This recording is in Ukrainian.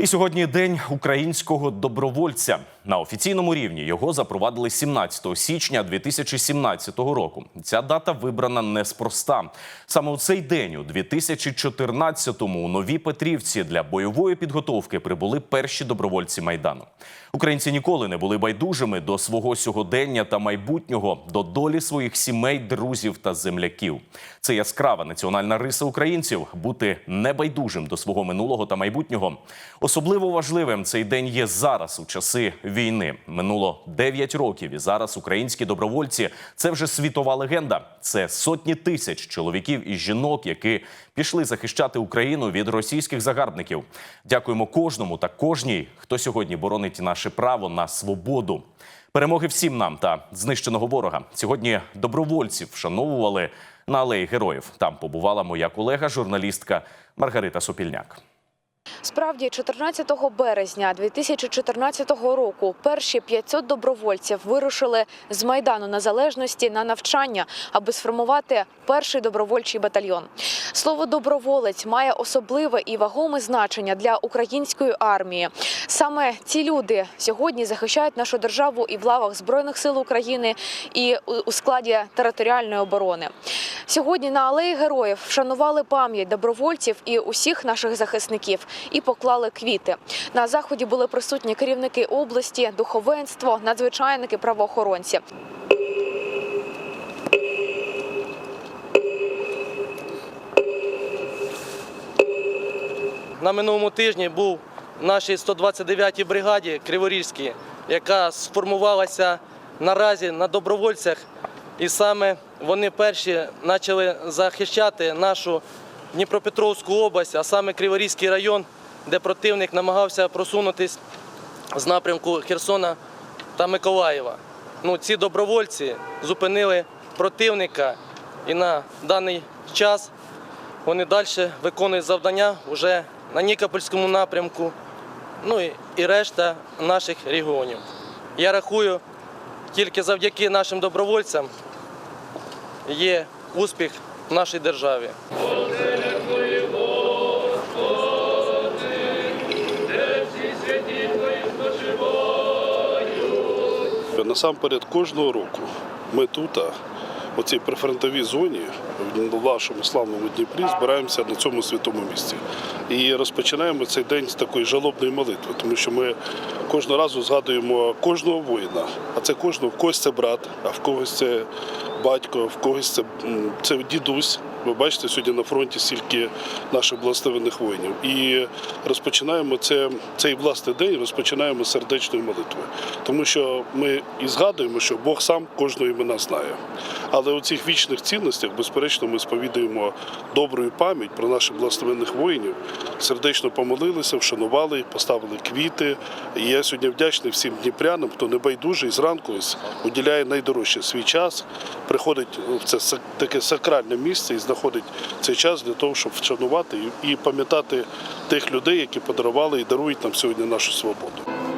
І сьогодні день українського добровольця. На офіційному рівні його запровадили 17 січня 2017 року. Ця дата вибрана неспроста. Саме у цей день, у 2014-му, у Новій Петрівці для бойової підготовки прибули перші добровольці майдану. Українці ніколи не були байдужими до свого сьогодення та майбутнього, до долі своїх сімей, друзів та земляків. Це яскрава національна риса українців бути небайдужим до свого минулого та майбутнього. Особливо важливим цей день є зараз, у часи війни. Минуло 9 років, і зараз українські добровольці це вже світова легенда. Це сотні тисяч чоловіків і жінок, які пішли захищати Україну від російських загарбників. Дякуємо кожному та кожній, хто сьогодні боронить наше право на свободу. Перемоги всім нам та знищеного ворога. Сьогодні добровольців вшановували на алеї героїв. Там побувала моя колега, журналістка Маргарита Сопільняк. Справді, 14 березня 2014 року перші 500 добровольців вирушили з майдану незалежності на навчання, аби сформувати перший добровольчий батальйон. Слово доброволець має особливе і вагоме значення для української армії. Саме ці люди сьогодні захищають нашу державу і в лавах збройних сил України, і у- складі територіальної оборони. Сьогодні на алеї героїв вшанували пам'ять добровольців і усіх наших захисників і поклали квіти. На заході були присутні керівники області, духовенство, надзвичайники, правоохоронці. На минулому тижні був в нашій 129-й бригаді Криворізькій, яка сформувалася наразі на добровольцях, і саме вони перші почали захищати нашу Дніпропетровську область, а саме Криворізький район, де противник намагався просунутись з напрямку Херсона та Миколаєва. Ну, ці добровольці зупинили противника, і на даний час вони далі виконують завдання вже на Нікопольському напрямку, ну і, і решта наших регіонів. Я рахую, тільки завдяки нашим добровольцям є успіх в нашій державі. Насамперед кожного року ми тут, у цій прифронтовій зоні, в нашому славному Дніпрі, збираємося на цьому святому місці. І розпочинаємо цей день з такої жалобної молитви, тому що ми кожного разу згадуємо кожного воїна, а це кожного, в когось це брат, а в когось це батько, в когось це, це дідусь. Ви бачите, сьогодні на фронті стільки наших благословених воїнів. І розпочинаємо це, цей власний день розпочинаємо з сердечної молитви. Тому що ми і згадуємо, що Бог сам кожного імена знає. Але у цих вічних цінностях, безперечно, ми сповідуємо добру пам'ять про наших благословенних воїнів, сердечно помолилися, вшанували, поставили квіти. І я сьогодні вдячний всім дніпрянам, хто небайдужий зранку уділяє найдорожче свій час, приходить в це таке сакральне місце і знаходить цей час для того, щоб вшанувати і пам'ятати тих людей, які подарували і дарують нам сьогодні нашу свободу.